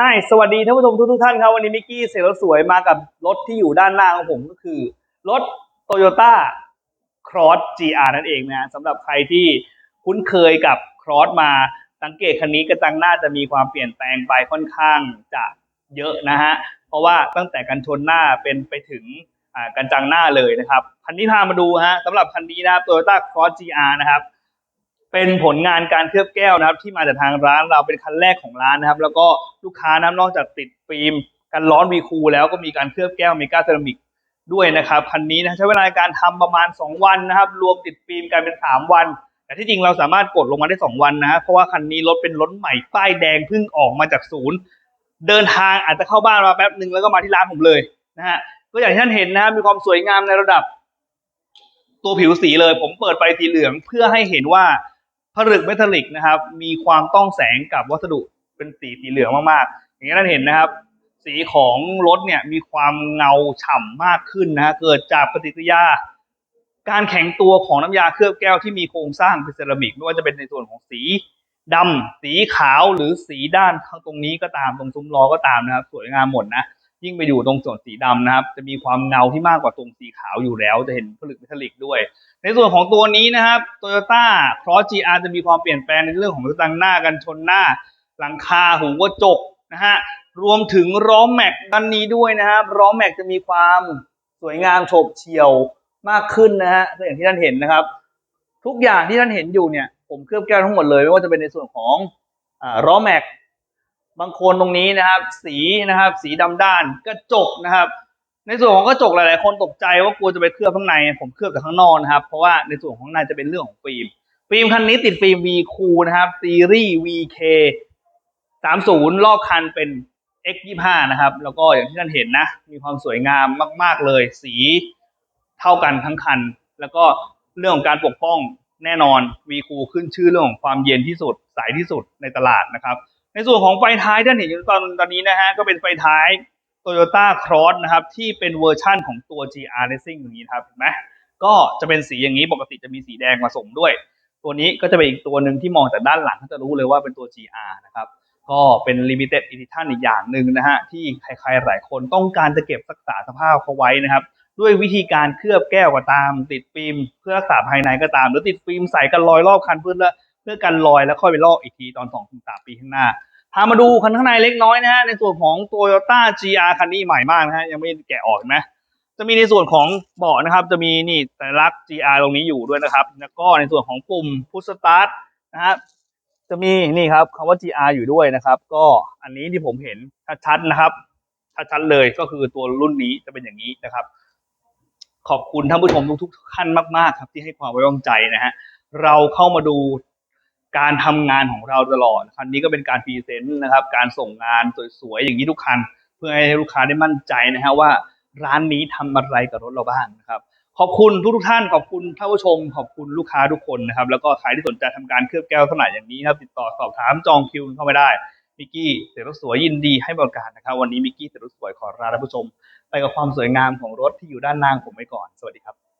嗨สวัสดีท่านผู้ชมทุกทุกท่านครับ วันนี้มิกกี้เซลล์สวยมากับรถที่อยู่ด้านหน้าของผมก็คือ รถ Toyota Cross GR นั่นเองนะสำหรับใครที่คุ้นเคยกับ Cross มาสังเกตคันนี้กระจังหน้าจะมีความเปลี่ยนแปลงไปค่อนข้างจะเยอะนะฮะ เพราะว่าตั้งแต่กันชนหน้าเป็นไปถึงอ่ากันจังหน้าเลยนะครับ คันนี้พามาดูฮะสำหรับคันนี้นะครับ Toyota Cross GR นะครับ เป็นผลงานการเคลือบแก้วนะครับ ที่มาจากทางร้านเราเป็นคันแรกของร้านนะครับ แล้วก็ลูกค้านะนอกจากติดฟิล์มกันร้อนวีคูแล้วก็มีการเคลือบแก้วเมกาเซรามิกด้วยนะครับคันนี้นะใช้เวลาในการทำประมาณ 2 วันนะครับ รวมติดฟิล์มกันเป็น 3 วัน แต่ที่จริงเราสามารถกดลงมาได้ 2 วันนะฮะเพราะว่าคันนี้รถเป็นรถใหม่ป้ายแดงเพิ่งออกมาจากศูนย์ เดินทางอาจจะเข้าบ้านมาแป๊บหนึ่งแล้วก็มาที่ร้านผมเลยนะฮะก็อย่างที่ท่านเห็นนะครับมีความสวยงามในระดับ ตัวผิวสีเลย ผมเปิดไฟสีเหลืองเพื่อให้เห็นว่า ผลึกเมทัลลิกนะครับ มีความต้องแสงกับวัสดุเป็นสีสีเหลืองมากๆ อย่างนี้ท่านเห็นนะครับ สีของรถเนี่ยมีความเงาฉ่ำมากขึ้นนะฮะเกิดจากปฏิกิริยา การแข็งตัวของน้ำยาเคลือบแก้วที่มีโครงสร้างเป็นเซรามิก ไม่ว่าจะเป็นในส่วนของสีดำสีขาวหรือสีด้านข้างตรงนี้ก็ตามตรงซุ้มล้อก็ตามนะครับ สวยงามหมดนะ ยิ่งไปอยู่ตรงส่วนสีดำนะครับ จะมีความเงาที่มากกว่าตรงสีขาวอยู่แล้ว จะเห็นผลึกเมทัลลิกด้วย ในส่วนของตัวนี้นะครับ Toyota Cross GR จะมีความเปลี่ยนแปลงในเรื่องของกระจังหน้ากันชนหน้า หลังคาหูกระจกนะฮะรวมถึงล้อแม็กด้านนี้ด้วยนะครับล้อแม็กจะมีความสวยงามโฉบเฉี่ยวมากขึ้นนะฮะก็อย่างที่ท่านเห็นนะครับ ทุกอย่างที่ท่านเห็นอยู่เนี่ย ผมเคลือบแก้วทั้งหมดเลยไม่ว่าจะเป็นในส่วนของล้อแม็ก บางคนตรงนี้นะครับ สีนะครับ สีดำด้านกระจกนะครับ ในส่วนของกระจกหลาย ๆ คนตกใจว่ากลัวจะไปเคลือบข้างในผมเคลือบแต่ข้างนอกนะครับ เพราะว่าในส่วนของข้างในจะเป็นเรื่องของฟิล์มฟิล์มคันนี้ติดฟิล์ม V คูนะครับซีรีส์ VK 30รอบคันเป็น X 25 นะครับ แล้วก็อย่างที่ท่านเห็นนะ มีความสวยงามมาก ๆ เลย สีเท่ากันทั้งคัน แล้วก็เรื่องของการปกป้องแน่นอน V คูขึ้นชื่อเรื่องของความเย็นที่สุด ใสที่สุดในตลาดนะครับ ในส่วนของไฟท้ายท่านเห็นอยู่ตอนตอนนี้นะฮะก็เป็นไฟท้าย Toyota Cross นะครับ ที่เป็นเวอร์ชั่นของตัว GR Racing อย่างนี้ครับเห็นไหมก็จะเป็นสีอย่างนี้ปกติจะมีสีแดงผสมด้วย ตัวนี้ก็จะเป็นอีกตัวหนึ่งที่มองจากด้านหลังก็จะรู้เลยว่าเป็นตัว GR นะครับก็เป็น Limited Edition อีกอย่างหนึ่งนะฮะที่ใครๆหลายคนต้องการจะเก็บรักษาสภาพเขาไว้นะครับด้วยวิธีการเคลือบแก้วก็ตาม ติดฟิล์มเพื่อรักษาภายในก็ตาม หรือติดฟิล์มใส่กันรอยรอบคันเพื่อ เพื่อกันรอยแล้วค่อยไปลอกอีกทีตอน2อถึงสปีข้างหน้าพามาดูคันข้างในเล็กน้อยนะฮะในส่วนของ Toyota GR คันนี้ใหม่มากนะฮะยังไม่แกะออกเห็นไหมจะมีในส่วนของเบาะนะครับจะมีนี่สัญลักษณ์ GR ตรงนี้อยู่ด้วยนะครับแล้วก็ในส่วนของปุ่มพุชสตาร์ทนะครับจะมีนี่ครับคำว่า GR อยู่ด้วยนะครับ ก็อันนี้ที่ผมเห็นชัดๆนะครับชัดๆเลยก็คือตัวรุ่นนี้จะเป็นอย่างนี้นะครับ ขอบคุณท่านผู้ชมทุกๆท่านมากๆ ครับที่ให้ความไว้วางใจนะฮะเราเข้ามาดู การทำงานของเราตลอดคันนี้ก็เป็นการพรีเซนต์นะครับ การส่งงานสวยๆอย่างนี้ทุกคัน เพื่อให้ลูกค้าได้มั่นใจนะฮะว่าร้านนี้ทำอะไรกับรถเราบ้างนะครับ ขอบคุณทุกๆท่าน ขอบคุณท่านผู้ชม ขอบคุณลูกค้าทุกคนนะครับ แล้วก็ใครที่สนใจทำการเคลือบแก้วลักษณะอย่างนี้นะครับ ติดต่อสอบถามจองคิวเข้ามาได้ มิกกี้เสรถสวยยินดีให้บริการนะครับ วันนี้มิกกี้เสรถสวยขอลาท่านผู้ชม ไปกับความสวยงามของรถที่อยู่ด้านหน้าผมไปก่อน สวัสดีครับ